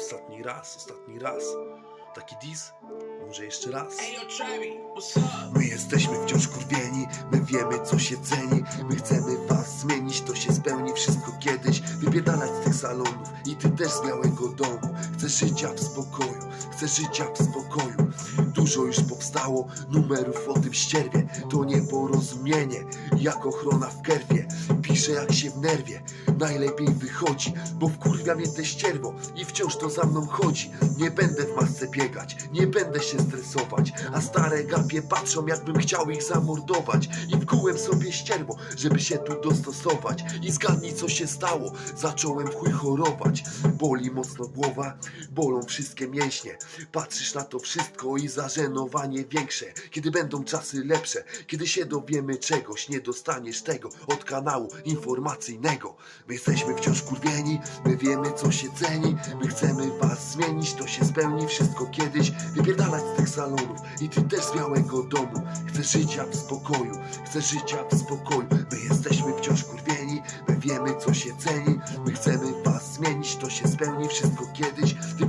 Ostatni raz, ostatni raz. Taki dis? Może jeszcze raz? My jesteśmy wszystko kiedyś. Wypierdalać z tych salonów i ty też z białego domu. Chcesz życia w spokoju, chcesz życia w spokoju. Dużo już powstało numerów o tym ścierwie. To nieporozumienie, jak ochrona w kerwie. Piszę jak się w nerwie, najlepiej wychodzi Bo wkurwia mnie te ścierwo i wciąż to za mną chodzi. Nie będę w masce biegać, nie będę się stresować A stare gapie patrzą jakbym chciał ich zamordować. I wkułem sobie ścierwo, żeby się tu dostosować. I zgadnij co się stało, zacząłem chuj chorować. Boli mocno głowa, bolą wszystkie mięśnie. Patrzysz na to wszystko i zażenowanie większe. Kiedy będą czasy lepsze, kiedy się dowiemy czegoś Nie dostaniesz tego od kanału informacyjnego. My jesteśmy wciąż kurwieni, my wiemy co się ceni. My chcemy was zmienić, to się spełni wszystko kiedyś. Wypierdalać z tych salonów i ty też z białego domu. Chcesz życia w spokoju, chcesz życia w spokoju. My jesteśmy wciąż kurwieni, wiemy co się ceni. My chcemy was zmienić, to się spełni wszystko kiedyś. Tych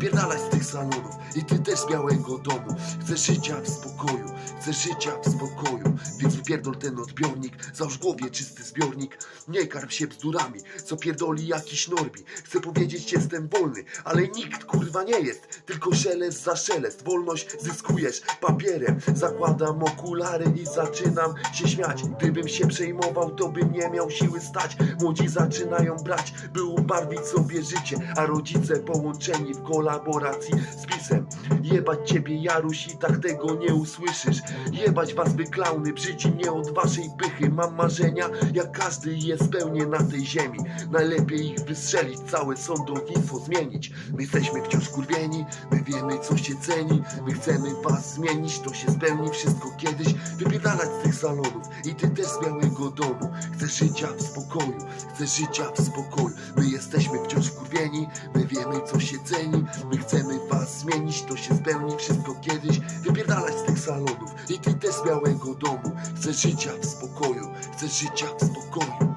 salonów i ty też z białego domu. Chcesz życia w spokoju, chcesz życia w spokoju. Więc wypierdol ten odbiornik, załóż głowie czysty zbiornik. Nie karm się bzdurami, co pierdoli jakiś norbi. Chcę powiedzieć jestem wolny, ale nikt kurwa nie jest. Tylko szelest za szelest, wolność zyskujesz papierem. Zakładam okulary i zaczynam się śmiać. Gdybym się przejmował, to bym nie miał siły stać. Młodzi zaczynają brać, by ubarwić sobie życie. A rodzice połączeni w kolaboracji z pisem Jebać ciebie Jaruś i tak tego nie usłyszysz. Jebać was wy klauny, brzydzi mnie od waszej pychy. Mam marzenia, jak każdy je spełnię na tej ziemi. Najlepiej ich wystrzelić, całe sądownictwo zmienić. My jesteśmy wciąż kurwieni, my wiemy co się ceni. My chcemy was zmienić, to się spełni wszystko kiedyś. Wypierdalać z tych salonów i ty też z białego domu. Chcesz życia w spokoju, chcesz życia w spokoju. My jesteśmy wciąż kurwieni, my wiemy co się ceni. My chcemy was zmienić, to się spełni wszystko kiedyś. Wypierdalać z tych salonów. I ty też z białego domu. Chcesz życia w spokoju, chcesz życia w spokoju